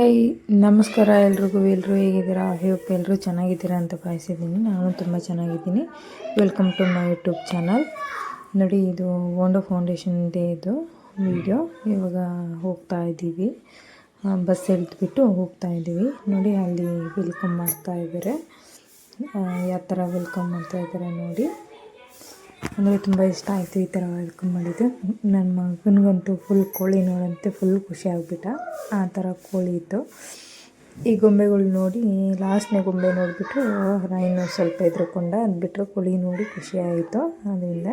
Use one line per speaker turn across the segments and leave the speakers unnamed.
Hi ನಮಸ್ಕಾರ ಎಲ್ರಿಗೂ ಎಲ್ಲರೂ ಹೇಗಿದ್ದೀರಾ? ಹೋಪ್ ಎಲ್ಲರೂ ಚೆನ್ನಾಗಿದ್ದೀರಾ ಅಂತ ಭಾವಿಸಿದ್ದೀನಿ. ನಾನು ತುಂಬ ಚೆನ್ನಾಗಿದ್ದೀನಿ. Welcome to my YouTube channel ನೋಡಿ, ಇದು ಓಂಡೋ ಫೌಂಡೇಶನ್ ಡೇ ಇದು ವಿಡಿಯೋ ಇವಾಗ ಹೋಗ್ತಾ ಇದ್ದೀವಿ. ಬಸ್ ಎಳ್ದುಬಿಟ್ಟು ಹೋಗ್ತಾ ಇದ್ದೀವಿ. ನೋಡಿ, ಅಲ್ಲಿ ವೆಲ್ಕಮ್ ಮಾಡ್ತಾ ಇದ್ದಾರೆ. ಯಾವ ಥರ ವೆಲ್ಕಮ್ ಮಾಡ್ತಾ ಇದ್ದಾರೆ ನೋಡಿ. ನನಗೆ ತುಂಬ ಇಷ್ಟ ಆಯಿತು ಈ ಥರ ವೆಲ್ಕಮ್ ಮಾಡಿದ್ದು. ನನ್ನ ಮಗನಿಗಂತೂ ಫುಲ್ ಕೋಳಿ ನೋಡಂತೆ ಫುಲ್ ಖುಷಿ ಆಗಿಬಿಟ್ಟ. ಆ ಥರ ಕೋಳಿ ಇತ್ತು. ಈ ಗೊಂಬೆಗಳು ನೋಡಿ ಲಾಸ್ಟ್ನೇ ಗೊಂಬೆ ನೋಡಿಬಿಟ್ಟು ಇನ್ನೂ ಸ್ವಲ್ಪ ಎದ್ರುಕೊಂಡ ಅದು ಕೋಳಿ ನೋಡಿ ಖುಷಿಯಾಯಿತು ಅದರಿಂದ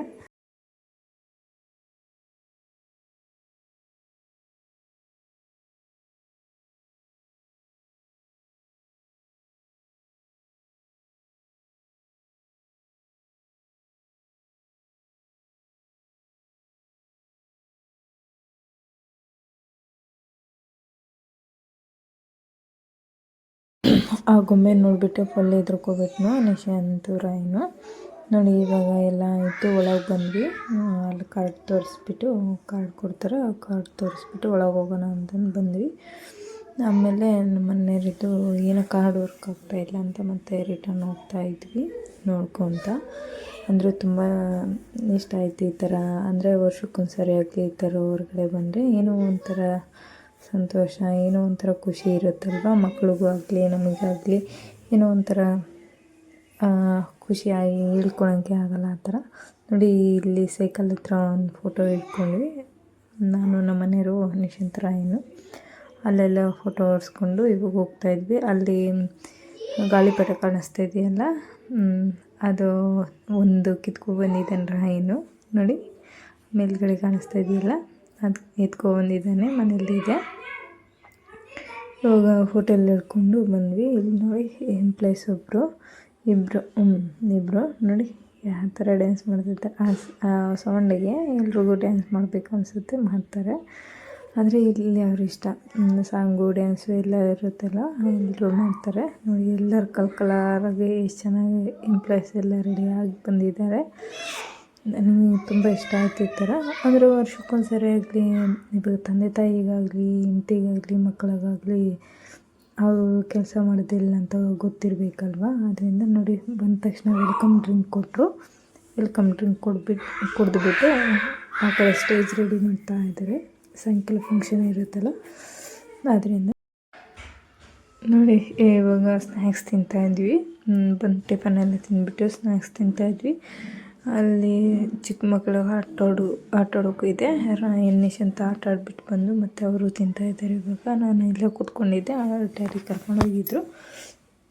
ಆ ಗೊಂಬೆ ನೋಡಿಬಿಟ್ಟು ಫುಲ್ ನಿಶಾಂತು ರಾಯ್ನು. ನೋಡಿ, ಇವಾಗ ಎಲ್ಲ ಆಯಿತು ಒಳಗೆ ಬಂದ್ವಿ. ಅಲ್ಲಿ ಕಾರ್ಡ್ ತೋರಿಸ್ಬಿಟ್ಟು ಕಾರ್ಡ್ ಕೊಡ್ತಾರೆ, ಆ ಕಾರ್ಡ್ ತೋರಿಸ್ಬಿಟ್ಟು ಒಳಗೆ ಹೋಗೋಣ ಅಂತಂದು ಬಂದ್ವಿ. ಆಮೇಲೆ ನಮ್ಮ ಮನೆಯವ್ರಿದ್ದು ಏನೋ ಕಾರ್ಡ್ ವರ್ಕ್ ಆಗ್ತಾಯಿಲ್ಲ ಅಂತ ಮತ್ತೆ ರಿಟರ್ನ್ ಹೋಗ್ತಾ ಇದ್ವಿ. ನೋಡ್ಕೊತ ಅಂದರೂ ತುಂಬ ಇಷ್ಟ ಆಯಿತು ಈ ಥರ ಅಂದರೆ ವರ್ಷಕ್ಕೊಂದು ಸರಿ ಆಗಲಿ ಈ ಥರ ಹೊರಗಡೆ ಬಂದರೆ ಏನೋ ಒಂಥರ ಸಂತೋಷ, ಏನೋ ಒಂಥರ ಖುಷಿ ಇರುತ್ತಲ್ವ? ಮಕ್ಳಿಗೂ ಆಗಲಿ, ನಮಗಾಗಲಿ, ಏನೋ ಒಂಥರ ಖುಷಿಯಾಗಿ ಹೇಳ್ಕೊಳಕ್ಕೆ ಆಗಲ್ಲ ಆ ಥರ. ನೋಡಿ, ಇಲ್ಲಿ ಸೈಕಲ್ ಹತ್ರ ಒಂದು ಫೋಟೋ ಇಟ್ಕೊಂಡ್ವಿ. ನಾನು ನಮ್ಮ ಮನೆಯವರು ನಿಶಾಂತರಾಯನು ಅಲ್ಲೆಲ್ಲ ಫೋಟೋ ಹೊಡ್ಸ್ಕೊಂಡು ಇವಾಗ ಹೋಗ್ತಾ ಇದ್ವಿ. ಅಲ್ಲಿ ಗಾಳಿಪಟ ಕಾಣಿಸ್ತಾ ಇದೆಯಲ್ಲ? ಅದು ಒಂದು ಕಿತ್ಕೊ ಬಂದಿದ್ದಾನೆ ರಾಯನು ನೋಡಿ, ಮೇಲ್ಗಡೆ ಕಾಣಿಸ್ತಾ ಇದೆಯಲ್ಲ? ಅದು ಎತ್ಕೊಬಂದಿದ್ದಾನೆ ಮನೆಯಲ್ಲಿದೆ ಇವಾಗ ಹೋಟೆಲ್ ಹಿಡ್ಕೊಂಡು ಬಂದ್ವಿ. ಇಲ್ಲಿ ನೋಡಿ ಎಂಪ್ಲಾಯ್ಸ್ ಒಬ್ಬರು ಇಬ್ಬರು ಇಬ್ಬರು ನೋಡಿ, ಯಾವ ಥರ ಡ್ಯಾನ್ಸ್ ಮಾಡ್ತಿರ್ತಾರೆ. ಆ ಸೌಂಡಿಗೆ ಎಲ್ರಿಗೂ ಡ್ಯಾನ್ಸ್ ಮಾಡಬೇಕು ಅನಿಸುತ್ತೆ, ಮಾಡ್ತಾರೆ. ಆದರೆ ಇಲ್ಲಿ ಅವ್ರ ಇಷ್ಟ. ಸಾಂಗು ಡ್ಯಾನ್ಸು ಎಲ್ಲ ಇರುತ್ತಲ್ಲ ಎಲ್ಲರೂ ಮಾಡ್ತಾರೆ. ನೋಡಿ, ಎಲ್ಲರೂ ಕಲ್ ಕಲರಾಗಿ ಎಷ್ಟು ಚೆನ್ನಾಗಿ ಎಂಪ್ಲಾಯ್ಸ್ ಎಲ್ಲ ರೆಡಿಯಾಗಿ ಬಂದಿದ್ದಾರೆ. ನನಗೆ ತುಂಬ ಇಷ್ಟ ಆಯ್ತು ಈ ಥರ. ಆದರೆ ವರ್ಷಕ್ಕೊಂದು ಆಗಲಿ ಇದು ತಂದೆ ತಾಯಿಗಾಗಲಿ, ಹೆಂಡ್ತಿಗಾಗಲಿ, ಮಕ್ಕಳಿಗಾಗಲಿ ಅವರು ಕೆಲಸ ಮಾಡೋದಿಲ್ಲ ಅಂತ ಗೊತ್ತಿರಬೇಕಲ್ವ? ಅದರಿಂದ ನೋಡಿ, ಬಂದ ತಕ್ಷಣ ವೆಲ್ಕಮ್ ಡ್ರಿಂಕ್ ಕೊಟ್ಟರು. ವೆಲ್ಕಮ್ ಡ್ರಿಂಕ್ ಕೊಡ್ಬಿಟ್ಟು ಕುಡಿದ್ಬಿಟ್ಟು ಆ ಕಡೆ ಸ್ಟೇಜ್ ರೆಡಿ ಮಾಡ್ತಾ ಇದ್ದಾರೆ. ಸಾಯಂಕಾಲ ಫಂಕ್ಷನ್ ಇರುತ್ತಲ್ಲ ಆದ್ದರಿಂದ ನೋಡಿ, ಇವಾಗ ಸ್ನ್ಯಾಕ್ಸ್ ತಿಂತಾಯಿದ್ವಿ ಬಂದು ಟಿಫನೆಲ್ಲ ತಿಂದ್ಬಿಟ್ಟು ಸ್ನ್ಯಾಕ್ಸ್ ತಿಂತಾಯಿದ್ವಿ ಅಲ್ಲಿ ಚಿಕ್ಕ ಮಕ್ಕಳು ಆಟಾಡು ಆಟಾಡೋಕ್ಕೂ ಇದೆ. ಎನ್ನಿಶ್ ಅಂತ ಆಟ ಆಡ್ಬಿಟ್ಟು ಬಂದು ಮತ್ತೆ ಅವರು ತಿಂತಾ ಇದ್ದಾರೆ ಇವಾಗ. ನಾನು ಇಲ್ಲೇ ಕೂತ್ಕೊಂಡಿದ್ದೆ. ಡ್ಯಾಡಿ ಕರ್ಕೊಂಡು ಹೋಗಿದ್ರು.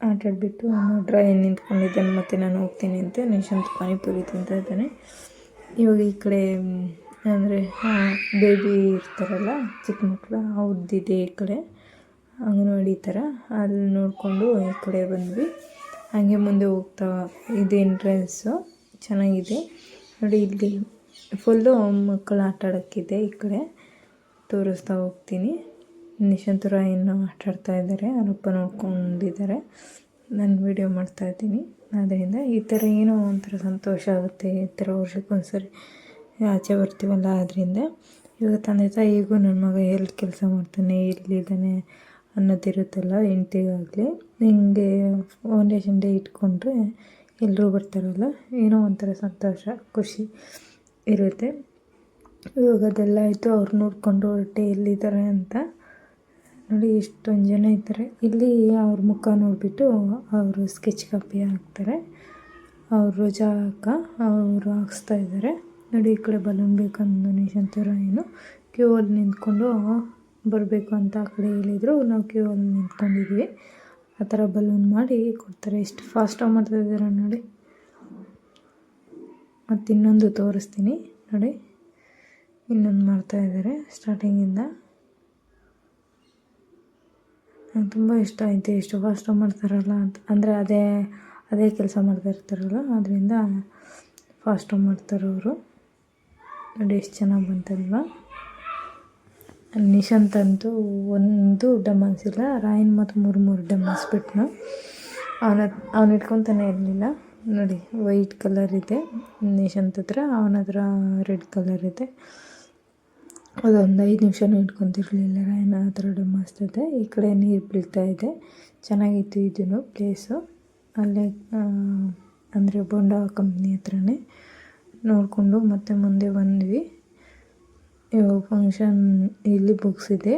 ಆಟ ಆಡಿಬಿಟ್ಟು ನೋಡ್ರೆ ನಿಂತ್ಕೊಂಡಿದ್ದಾನೆ ಮತ್ತೆ ನಾನು ಹೋಗ್ತೀನಿ ಅಂತ ನಿಶಾಂತ್ ಪಾನಿಪುರಿ ತಿಂತಾ ಇದ್ದಾನೆ. ಇವಾಗ ಈ ಕಡೆ ಅಂದರೆ ಬೇಬಿ ಇರ್ತಾರಲ್ಲ, ಚಿಕ್ಕ ಮಕ್ಕಳು ಅವ್ರದ್ದಿದೆ ಈ ಕಡೆ, ಅಂಗನವಾಡಿ ಥರ. ಅಲ್ಲಿ ನೋಡಿಕೊಂಡು ಈ ಕಡೆ ಬಂದ್ವಿ. ಹಾಗೆ ಮುಂದೆ ಹೋಗ್ತಾ ಇದು ಎಂಟ್ರೆನ್ಸು ಚೆನ್ನಾಗಿದೆ. ನೋಡಿ ಇಲ್ಲಿ ಫುಲ್ಲು ಮಕ್ಕಳು ಆಟ ಆಡೋಕ್ಕಿದೆ ಈ ಕಡೆ. ತೋರಿಸ್ತಾ ಹೋಗ್ತೀನಿ. ನಿಶಾಂತರ ಏನು ಆಟ ಆಡ್ತಾ ಇದ್ದಾರೆ ಅವರಪ್ಪ ನೋಡ್ಕೊಂಡಿದ್ದಾರೆ ನಾನು ವೀಡಿಯೋ ಮಾಡ್ತಾಯಿದ್ದೀನಿ ಆದ್ದರಿಂದ ಈ ಥರ ಏನೋ ಒಂಥರ ಸಂತೋಷ ಆಗುತ್ತೆ. ಈ ಥರ ವರ್ಷಕ್ಕೊಂದ್ಸರಿ ಆಚೆ ಬರ್ತೀವಲ್ಲ ಆದ್ದರಿಂದ ಇವಾಗ ತಂದೆ ತಾಯಿಗೂ ನನ್ನ ಮಗ ಎಲ್ಲಿ ಕೆಲಸ ಮಾಡ್ತಾನೆ, ಎಲ್ಲಿದ್ದಾನೆ ಅನ್ನೋದಿರುತ್ತಲ್ಲ ಹೆಂಡ್ತಿಗಾಗಲಿ ಹಿಂಗೆ ಫೌಂಡೇಶನ್ ಡೇ ಇಟ್ಕೊಂಡ್ರೆ ಎಲ್ಲರೂ ಬರ್ತಾರಲ್ಲ, ಏನೋ ಒಂಥರ ಸಂತೋಷ, ಖುಷಿ ಇರುತ್ತೆ. ಇವಾಗ ಅದೆಲ್ಲ ಆಯಿತು, ಅವ್ರು ನೋಡಿಕೊಂಡು ಹೊರಟೆ ಎಲ್ಲಿದ್ದಾರೆ ಅಂತ. ನೋಡಿ, ಎಷ್ಟೊಂದು ಜನ ಇದ್ದಾರೆ. ಇಲ್ಲಿ ಅವ್ರ ಮುಖ ನೋಡಿಬಿಟ್ಟು ಅವರು ಸ್ಕೆಚ್ ಕಾಪಿ ಹಾಕ್ತಾರೆ. ಅವರು ರೋಜಾ ಅವರು ಹಾಕ್ಸ್ತಾ ಇದ್ದಾರೆ. ನೋಡಿ, ಈ ಕಡೆ ಬಲೂನ್ ಬೇಕಂದು ನಿಶಾಂತರ ಏನು ಕ್ಯೂ ಅಲ್ಲಿ ನಿಂತ್ಕೊಂಡು ಬರಬೇಕು ಅಂತ ಆ ಕಡೆ ಹೇಳಿದರು, ನಾವು ಕ್ಯೂ ಅಲ್ಲಿ ನಿಂತ್ಕೊಂಡಿದ್ವಿ. ಆ ಥರ ಬಲೂನ್ ಮಾಡಿ ಕೊಡ್ತಾರೆ. ಎಷ್ಟು ಫಾಸ್ಟಾಗಿ ಮಾಡ್ತಾಯಿದ್ದಾರೆ ನೋಡಿ. ಮತ್ತು ಇನ್ನೊಂದು ತೋರಿಸ್ತೀನಿ ನೋಡಿ. ಇನ್ನೊಂದು ಮಾಡ್ತಾಯಿದ್ದಾರೆ ಸ್ಟಾರ್ಟಿಂಗಿಂದ ನಂಗೆ ತುಂಬ ಇಷ್ಟ ಆಯಿತು, ಎಷ್ಟು ಫಾಸ್ಟಾಗಿ ಮಾಡ್ತಾರಲ್ಲ ಅಂತ. ಅಂದರೆ ಅದೇ ಅದೇ ಕೆಲಸ ಮಾಡ್ತಾ ಇರ್ತಾರಲ್ಲ, ಅದರಿಂದ ಫಾಸ್ಟಾಗಿ ಮಾಡ್ತಾರೆ ಅವರು ನೋಡಿ, ಎಷ್ಟು ಚೆನ್ನಾಗಿ ಬಂತಲ್ವಾ. ನಿಶಾಂತ್ ಅಂತೂ ಒಂದು ಡಮ್ಮನ್ಸಿಲ್ಲ ರಾಯನ್ ಮತ್ತು ಮೂರು ಮೂರು ಡಮ್ಮನ್ಸ್ಬಿಟ್ನು ಅವನ, ಅವ್ನು ಇಟ್ಕೊತಾನೆ ಇರಲಿಲ್ಲ. ನೋಡಿ, ವೈಟ್ ಕಲರ್ ಇದೆ ನಿಶಾಂತ್ ಹತ್ರ. ಅವನ ಹತ್ರ ರೆಡ್ ಕಲರ್ ಇದೆ. ಅದೊಂದು ಐದು ನಿಮಿಷನೂ ಇಟ್ಕೊತಿರ್ಲಿಲ್ಲ ರಾಯನ್. ಆ ಥರ ಇದೆ. ಈ ಕಡೆ ನೀರು ಬೀಳ್ತಾ ಇದೆ. ಚೆನ್ನಾಗಿತ್ತು ಇದೂ ಪ್ಲೇಸು ಅಲ್ಲೇ ಅಂದರೆ ಬೊಂಡಾ ಕಂಪ್ನಿ ಹತ್ರನೇ ನೋಡಿಕೊಂಡು ಮತ್ತೆ ಮುಂದೆ ಬಂದ್ವಿ. ಇವಾಗ ಫಂಕ್ಷನ್ ಇಲ್ಲಿ ಬುಕ್ಸ್ ಇದೆ.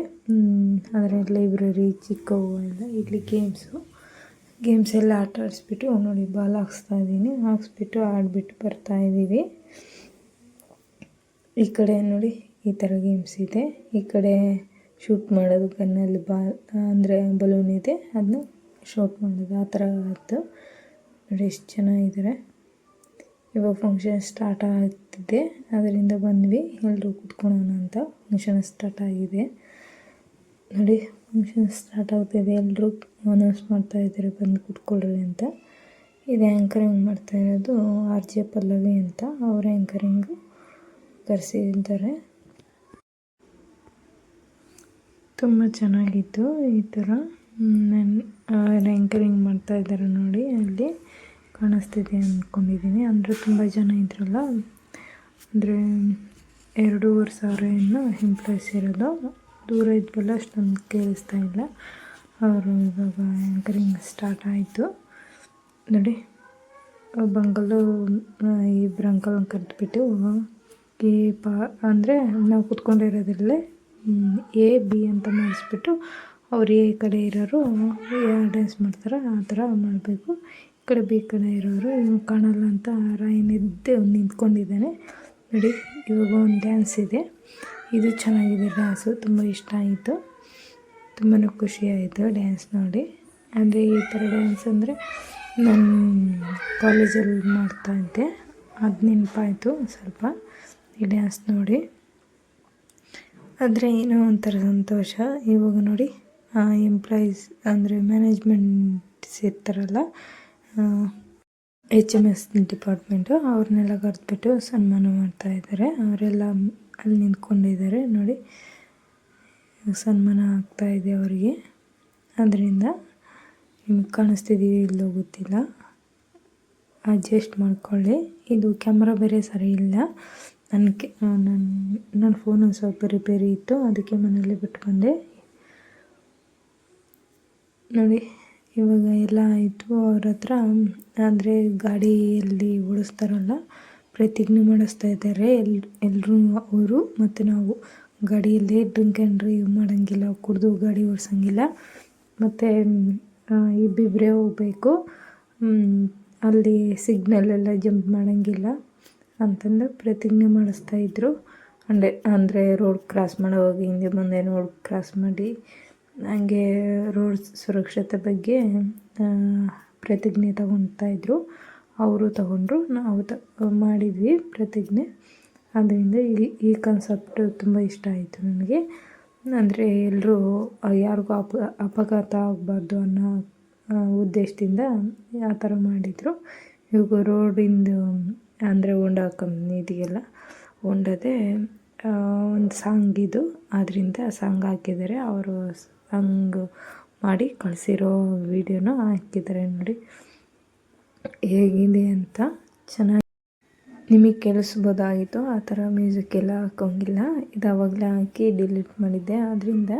ಆದರೆ ಲೈಬ್ರರಿ ಚಿಕ್ಕವು ಎಲ್ಲ, ಇಲ್ಲಿ ಗೇಮ್ಸು ಗೇಮ್ಸ್ ಎಲ್ಲ ಆಟ ಆಡಿಸ್ಬಿಟ್ಟು ನೋಡಿ, ಬಾಲ್ ಹಾಕ್ಸ್ತಾ ಇದ್ದೀನಿ. ಹಾಕ್ಸ್ಬಿಟ್ಟು ಆಡಿಬಿಟ್ಟು ಬರ್ತಾ ಇದ್ದೀವಿ. ಈ ಕಡೆ ನೋಡಿ, ಈ ಥರ ಗೇಮ್ಸ್ ಇದೆ. ಈ ಕಡೆ ಶೂಟ್ ಮಾಡೋದು ಗನ್ನಲ್ಲಿ ಬಾಲ್ ಅಂದರೆ ಬಲೂನ್ ಇದೆ. ಅದನ್ನ ಶೂಟ್ ಮಾಡೋದು, ಆ ಥರ ಆಯಿತು. ನೋಡಿ, ಎಷ್ಟು ಚೆನ್ನಾಗಿದ್ದಾರೆ. ಇವಾಗ ಫಂಕ್ಷನ್ ಸ್ಟಾರ್ಟ್ ಆಗ್ತಿದೆ. ಅದರಿಂದ ಬಂದ್ವಿ. ಎಲ್ಲರೂ ಕೂತ್ಕೊಳ್ಳೋಣ ಅಂತ. ಫಂಕ್ಷನ್ ಸ್ಟಾರ್ಟ್ ಆಗಿದೆ. ನೋಡಿ ಫಂಕ್ಷನ್ ಸ್ಟಾರ್ಟ್ ಆಗ್ತಿದೆ. ಎಲ್ಲರೂ ಅನೌನ್ಸ್ ಮಾಡ್ತಾ ಇದ್ದಾರೆ. ಬಂದು ಕೂತ್ಕೊಳ್ಳ್ರಿ ಅಂತ. ಇದು ಆ್ಯಂಕರಿಂಗ್ ಮಾಡ್ತಾ ಇರೋದು ಆರ್ ಜೆ ಪಲ್ಲವಿ ಅಂತ. ಅವ್ರ ಆ್ಯಂಕರಿಂಗು ಕರೆಸಿದ್ದಾರೆ. ತುಂಬ ಚೆನ್ನಾಗಿತ್ತು ಈ ಥರ. ನನ್ನ ಆ್ಯಂಕರಿಂಗ್ ಮಾಡ್ತಾ ಇದ್ದಾರೆ ನೋಡಿ ಅಲ್ಲಿ. ಕಾಣಿಸ್ತಿದೆ ಅಂದ್ಕೊಂಡಿದ್ದೀನಿ ಅಂದರೆ ತುಂಬ ಜನ ಇದ್ರಲ್ಲ. ಅಂದರೆ ಎರಡೂವರೆ ಸಾವಿರ ಏನು ಎಂಪ್ಲಾಯ್ಸ್ ಇರೋದು. ದೂರ ಇದ್ವಲ್ಲ ಅಷ್ಟೊಂದು ಕೇಳಿಸ್ತಾ ಇಲ್ಲ. ಅವರು ಇವಾಗ ಆ್ಯಂಕರಿಂಗ್ ಸ್ಟಾರ್ಟ್ ಆಯಿತು. ನೋಡಿ, ಬಂಗಲು ಇಬ್ಬರು ಅಂಕಲ್ ಕರೆದ್ಬಿಟ್ಟು ಕೆ ಪಾ ಅಂದರೆ ನಾವು ಕುತ್ಕೊಂಡಿರೋದ್ರಲ್ಲೇ ಎ ಬಿ ಅಂತ ಮಾಡಿಸ್ಬಿಟ್ಟು ಅವ್ರು ಎ ಕಡೆ ಇರೋರು ಡ್ಯಾನ್ಸ್ ಮಾಡ್ತಾರೋ, ಆ ಥರ ಮಾಡಬೇಕು. ಕಡೆ ಬಿ ಕಡೆ ಇರೋರು ಇವ್ನು ಕಾಣಲ್ಲ ಅಂತ ರಾಯನಿದ್ದು ನಿಂತ್ಕೊಂಡಿದ್ದಾನೆ. ನೋಡಿ, ಇವಾಗ ಒಂದು ಡ್ಯಾನ್ಸ್ ಇದೆ. ಇದು ಚೆನ್ನಾಗಿದೆ ಡ್ಯಾನ್ಸು ತುಂಬ ಇಷ್ಟ ಆಯಿತು. ತುಂಬಾ ಖುಷಿ ಆಯಿತು ಡ್ಯಾನ್ಸ್ ನೋಡಿ. ಅಂದರೆ ಈ ಥರ ಡ್ಯಾನ್ಸ್ ಅಂದರೆ ನಾನು ಕಾಲೇಜಲ್ಲಿ ಮಾಡ್ತಾ ಇದ್ದೆ. ಅದು ನೆನಪಾಯಿತು ಸ್ವಲ್ಪ ಈ ಡ್ಯಾನ್ಸ್ ನೋಡಿ. ಆದರೆ ಏನೋ ಒಂಥರ ಸಂತೋಷ. ಇವಾಗ ನೋಡಿ ಎಂಪ್ಲಾಯೀಸ್ ಅಂದರೆ ಮ್ಯಾನೇಜ್ಮೆಂಟ್ಸ್ ಇರ್ತಾರಲ್ಲ ಎಚ್ ಎಂ ಎಸ್ ಡಿಪಾರ್ಟ್ಮೆಂಟು ಅವ್ರನ್ನೆಲ್ಲ ಕರೆದ್ಬಿಟ್ಟು ಸನ್ಮಾನ ಮಾಡ್ತಾ ಇದ್ದಾರೆ. ಅವರೆಲ್ಲ ಅಲ್ಲಿ ನಿಂತ್ಕೊಂಡಿದ್ದಾರೆ ನೋಡಿ. ಸನ್ಮಾನ ಆಗ್ತಾ ಇದೆ ಅವರಿಗೆ. ಅದರಿಂದ ನಿಮ್ಗೆ ಕಾಣಿಸ್ತಿದ್ದೀವಿ ಇಲ್ಲೋ ಗೊತ್ತಿಲ್ಲ. ಅಡ್ಜಸ್ಟ್ ಮಾಡ್ಕೊಳ್ಳಿ. ಇದು ಕ್ಯಾಮ್ರಾ ಬೇರೆ ಸರಿ ಇಲ್ಲ. ನನ್ನ ನನ್ನ ನನ್ನ ಫೋನು ಸ್ವಲ್ಪ ರಿಪೇರಿ ಇತ್ತು. ಅದಕ್ಕೆ ಮನೇಲಿ ಬಿಟ್ಕೊಂಡೆ. ನೋಡಿ. ಇವಾಗ ಎಲ್ಲ ಆಯಿತು ಅವ್ರ ಹತ್ರ. ಅಂದರೆ ಗಾಡಿಯಲ್ಲಿ ಓಡಿಸ್ತಾರಲ್ಲ, ಪ್ರತಿಜ್ಞೆ ಮಾಡಿಸ್ತಾ ಇದ್ದಾರೆ ಎಲ್ ಎಲ್ಲರೂ ಅವರು. ಮತ್ತು ನಾವು ಗಾಡಿಯಲ್ಲಿ ಡ್ರಿಂಕ್ ಆ್ಯಂಡ್ ಡ್ರೈವ್ ಮಾಡೋಂಗಿಲ್ಲ, ಕುಡಿದು ಗಾಡಿ ಓಡಿಸೋಂಗಿಲ್ಲ. ಮತ್ತು ಇಬ್ಬಿಬ್ಬರೇ ಹೋಗಬೇಕು ಅಲ್ಲಿ ಸಿಗ್ನಲೆಲ್ಲ ಜಂಪ್ ಮಾಡೋಂಗಿಲ್ಲ ಅಂತಂದು ಪ್ರತಿಜ್ಞೆ ಮಾಡಿಸ್ತಾ ಇದ್ದರು ಅಂದರೆ ಅಂದರೆ ರೋಡ್ ಕ್ರಾಸ್ ಮಾಡೋವಾಗ ಹಿಂದೆ ಮುಂದೆ ರೋಡ್ ಕ್ರಾಸ್ ಮಾಡಿ ಹಾಗೆ ರೋಡ್ ಸುರಕ್ಷತೆ ಬಗ್ಗೆ ಪ್ರತಿಜ್ಞೆ ತಗೊತಾಯಿದ್ರು ಅವರು ತಗೊಂಡ್ರು. ನಾವು ತ, ಮಾಡಿದ್ವಿ ಪ್ರತಿಜ್ಞೆ. ಅದರಿಂದ ಈ ಈ ಕನ್ಸೆಪ್ಟ್ ತುಂಬ ಇಷ್ಟ ಆಯಿತು ನನಗೆ. ಅಂದರೆ ಎಲ್ಲರೂ ಯಾರಿಗೂ ಅಪ, ಅಪಘಾತ ಆಗಬಾರ್ದು ಅನ್ನೋ ಉದ್ದೇಶದಿಂದ ಆ ಥರ ಮಾಡಿದರು. ಇವಾಗ ರೋಡಿಂದು, ಅಂದರೆ ಹೊಂಡ ಕಂಪ್ನಿ ಇದೆಯಲ್ಲ ಹೊಂಡದೆ ಒಂದು ಸಾಂಗ್ ಇದು. ಅದರಿಂದ ಸಾಂಗ್ ಹಾಕಿದ್ದಾರೆ. ಅವರು ಹಂಗೆ ಮಾಡಿ ಕಳಿಸಿರೋ ವಿಡಿಯೋನ ಹಾಕಿದ್ದಾರೆ ನೋಡಿ. ಹೇಗಿದೆ ಅಂತ ಚೆನ್ನಾಗಿ ನಿಮಗೆ ಕೇಳಿಸ್ಬೋದಾಗಿತ್ತು ಆ ಥರ ಮ್ಯೂಸಿಕ್ ಎಲ್ಲ ಹಾಕೋಂಗಿಲ್ಲ. ಇದು ಆವಾಗಲೇ ಹಾಕಿ ಡಿಲೀಟ್ ಮಾಡಿದ್ದೆ. ಅದರಿಂದ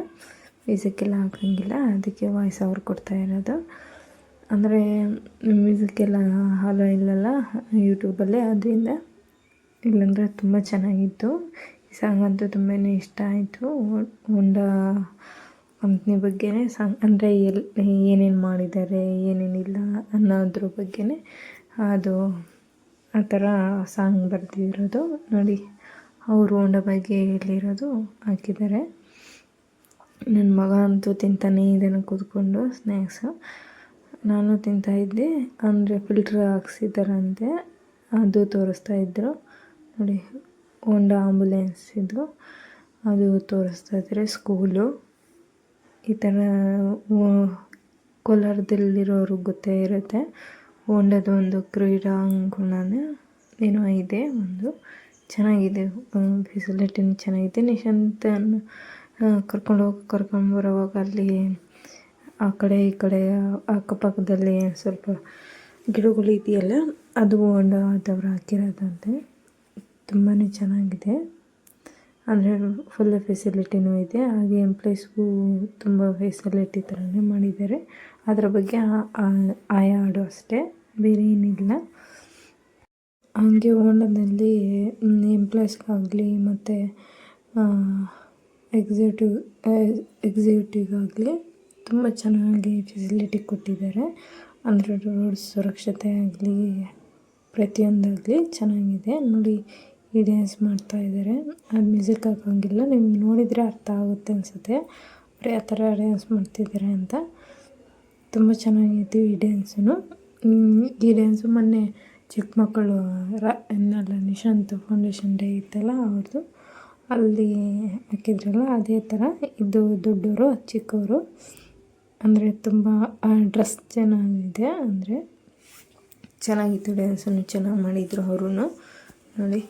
ಮ್ಯೂಸಿಕ್ ಎಲ್ಲ ಹಾಕೋಂಗಿಲ್ಲ. ಅದಕ್ಕೆ ವಾಯ್ಸ್ ಅವ್ರು ಕೊಡ್ತಾ ಇರೋದು. ಅಂದರೆ ಮ್ಯೂಸಿಕ್ ಎಲ್ಲ ಹಾಲೋ ಇಲ್ಲಲ್ಲ ಯೂಟ್ಯೂಬಲ್ಲೇ. ಅದರಿಂದ ಇಲ್ಲಾಂದರೆ ತುಂಬ ಚೆನ್ನಾಗಿತ್ತು. ಈ ಸಾಂಗ್ ಅಂತೂ ತುಂಬಾ ಇಷ್ಟ ಆಯಿತು. ಹೊಂಡ ಕಂಪ್ನಿ ಬಗ್ಗೆನೇ ಸಾಂಗ್ ಅಂದರೆ ಎಲ್ಲಿ ಏನೇನು ಮಾಡಿದ್ದಾರೆ ಏನೇನಿಲ್ಲ ಅನ್ನೋದ್ರ ಬಗ್ಗೆನೇ ಅದು ಆ ಥರ ಸಾಂಗ್ ಬರೆದಿರೋದು. ನೋಡಿ, ಅವರು ಉಂಡ ಬಗ್ಗೆ ಹೇಳಿರೋದು ಹಾಕಿದ್ದಾರೆ. ನನ್ನ ಮಗ ಅಂತೂ ತಿಂತಾನೆ ಇದನ್ನು ಕೂತ್ಕೊಂಡು ಸ್ನ್ಯಾಕ್ಸು ನಾನು ತಿಂತಾಯಿದ್ದೆ ಅಂದರೆ ಫಿಲ್ಟ್ರ್ ಹಾಕ್ಸಿದ್ದಾರಂತೆ. ಅದು ತೋರಿಸ್ತಾ ಇದ್ದರು ನೋಡಿ, ಹೋಂಡಾ ಆಂಬುಲೆನ್ಸ್ ಇದು ಅದು ತೋರಿಸ್ತಾ ಇದ್ದಾರೆ ಸ್ಕೂಲು ಈ ಥರ ಕೋಲಾರದಲ್ಲಿರೋರಿಗೆ ಗೊತ್ತೇ ಇರುತ್ತೆ. ಹೋಂಡದ ಒಂದು ಕ್ರೀಡಾಂಗಣನೇ ಏನೋ ಇದೆ, ಒಂದು ಚೆನ್ನಾಗಿದೆ ಫೆಸಿಲಿಟಿನೂ ಚೆನ್ನಾಗಿದೆ. ನಿಶಾಂತನ ಕರ್ಕೊಂಡು ಹೋಗಿ, ಕರ್ಕೊಂಡು ಬರೋವಾಗ ಅಲ್ಲಿ ಆ ಕಡೆ ಈ ಕಡೆ, ಅಕ್ಕಪಕ್ಕದಲ್ಲಿ ಸ್ವಲ್ಪ ಗಿಡಗಳು ಇದೆಯಲ್ಲ, ಅದು ಹೊಂಡ ಹಾಕಿರೋದಂತೆ. ತುಂಬಾ ಚೆನ್ನಾಗಿದೆ. ಅಂದರೆ ಫುಲ್ ಫೆಸಿಲಿಟಿನೂ ಇದೆ. ಹಾಗೆ ಎಂಪ್ಲಾಯೀಸ್ಗೂ ತುಂಬ ಫೆಸಿಲಿಟಿ ಥರನೇ ಮಾಡಿದ್ದಾರೆ. ಅದರ ಬಗ್ಗೆ ಆಯಾ ಆಡು ಅಷ್ಟೇ. ಬೇರೆ ಏನಿಲ್ಲ. ಹಾಗೆ ಓಣದಲ್ಲಿ ಎಂಪ್ಲಾಯ್ಸ್ಗಾಗಲಿ ಮತ್ತು ಎಕ್ಸಿಕ್ಯೂಟಿವ್ ಎಕ್ಸಿಕ್ಯೂಟಿವ್ಗಾಗಲಿ ತುಂಬ ಚೆನ್ನಾಗಿ ಫೆಸಿಲಿಟಿ ಕೊಟ್ಟಿದ್ದಾರೆ. ಅಂದರೆ ರೋಡ್ ಸುರಕ್ಷತೆ ಆಗಲಿ, ಪ್ರತಿಯೊಂದಾಗಲಿ ಚೆನ್ನಾಗಿದೆ. ನೋಡಿ ಈ ಡ್ಯಾನ್ಸ್ ಮಾಡ್ತಾ ಇದ್ದಾರೆ ಅದು ಮ್ಯೂಸಿಕ್ ಹಾಕೋಂಗಿಲ್ಲ. ನಿಮ್ಗೆ ನೋಡಿದರೆ ಅರ್ಥ ಆಗುತ್ತೆ ಅನಿಸುತ್ತೆ. ಅವ್ರು ಯಾವ ಥರ ಡ್ಯಾನ್ಸ್ ಮಾಡ್ತಿದ್ದಾರೆ ಅಂತ. ತುಂಬ ಚೆನ್ನಾಗಿತ್ತು ಈ ಡ್ಯಾನ್ಸು ಈ ಡ್ಯಾನ್ಸು ಮೊನ್ನೆ ಚಿಕ್ಕ ಮಕ್ಕಳು ರ ನಿಶಾಂತ್ ಫೌಂಡೇಶನ್ ಡೇ ಇತ್ತಲ್ಲ ಅವ್ರದ್ದು ಅಲ್ಲಿ ಹಾಕಿದ್ರಲ್ಲ, ಅದೇ ಥರ. ಇದು ದೊಡ್ಡವರು ಚಿಕ್ಕವರು. ಅಂದರೆ ತುಂಬ ಡ್ರೆಸ್ ಚೆನ್ನಾಗಿದೆ. ಅಂದರೆ ಚೆನ್ನಾಗಿತ್ತು ಡ್ಯಾನ್ಸನ್ನು ಚೆನ್ನಾಗಿ ಮಾಡಿದರು ಅವರು ನೋಡಿ.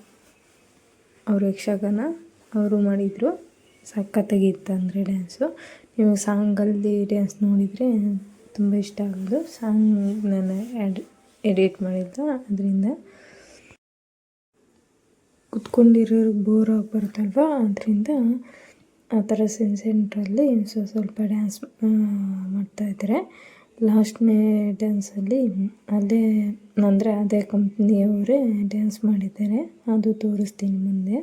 ಅವರು ಯಕ್ಷಗಾನ ಅವರು ಮಾಡಿದರು. ಸಖತ್ತಾಗಿತ್ತು ಅಂದರೆ ಡ್ಯಾನ್ಸು ನೀವು ಸಾಂಗಲ್ಲಿ ಡ್ಯಾನ್ಸ್ ನೋಡಿದರೆ ತುಂಬ ಇಷ್ಟ ಆಗೋದು. ಸಾಂಗ್ ನಾನು ಎಡ್ ಎಡಿಟ್ ಮಾಡಿದ್ದು. ಅದರಿಂದ ಕುತ್ಕೊಂಡಿರೋರಿಗೆ ಬೋರ್ ಆಗಬಾರ್ದಲ್ವ ಅದರಿಂದ ಆ ಥರ ಸೆನ್ ಸೆಂಟ್ರಲ್ಲಿ ಸ್ವಲ್ಪ ಡ್ಯಾನ್ಸ್ ಮಾಡ್ತಾಯಿದ್ದಾರೆ ಲಾಸ್ಟ್ನೇ ಡ್ಯಾನ್ಸಲ್ಲಿ ಅದೇ ಅಂದರೆ ಅದೇ ಕಂಪ್ನಿಯವರೇ ಡ್ಯಾನ್ಸ್ ಮಾಡಿದ್ದಾರೆ. ಅದು ತೋರಿಸ್ತೀನಿ ಮುಂದೆ.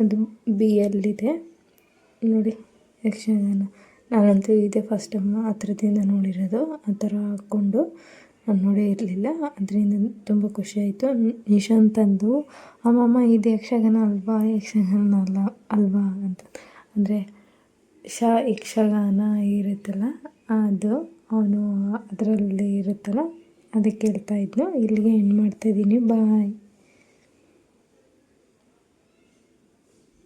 ಅದು ಬಿ ಎಲ್ಲಿದೆ ನೋಡಿ ಯಕ್ಷಗಾನ. ನಾನಂತೂ ಇದೇ ಫಸ್ಟ್ ಟೈಮ್ ಆ ನೋಡಿರೋದು. ಆ ಥರ ಹಾಕ್ಕೊಂಡು ನಾನು ನೋಡೇ ಇರಲಿಲ್ಲ. ಅದರಿಂದ ತುಂಬ ಖುಷಿ ಆಯಿತು. ನಿಶಾಂತ್ ಅಂದು ಅಮ್ಮಮ್ಮ ಇದು ಯಕ್ಷಗಾನ ಅಲ್ವಾ? ಯಕ್ಷಗಾನ ಅಲ್ಲ, ಅಲ್ವಾ? ಅಂತ. ಅಂದರೆ ಶ ಯಕ್ಷಗಾನ ಇರುತ್ತಲ್ಲ, ಅದು ಅವನು ಅದರಲ್ಲಿ ಇರುತ್ತಲ್ಲ ಅದಕ್ಕೆ ಹೇಳ್ತಾ ಇದ್ನು ಇಲ್ಲಿಗೆ ಎಂಡ್ ಮಾಡ್ತಾಯಿದ್ದೀನಿ ಬಾಯ್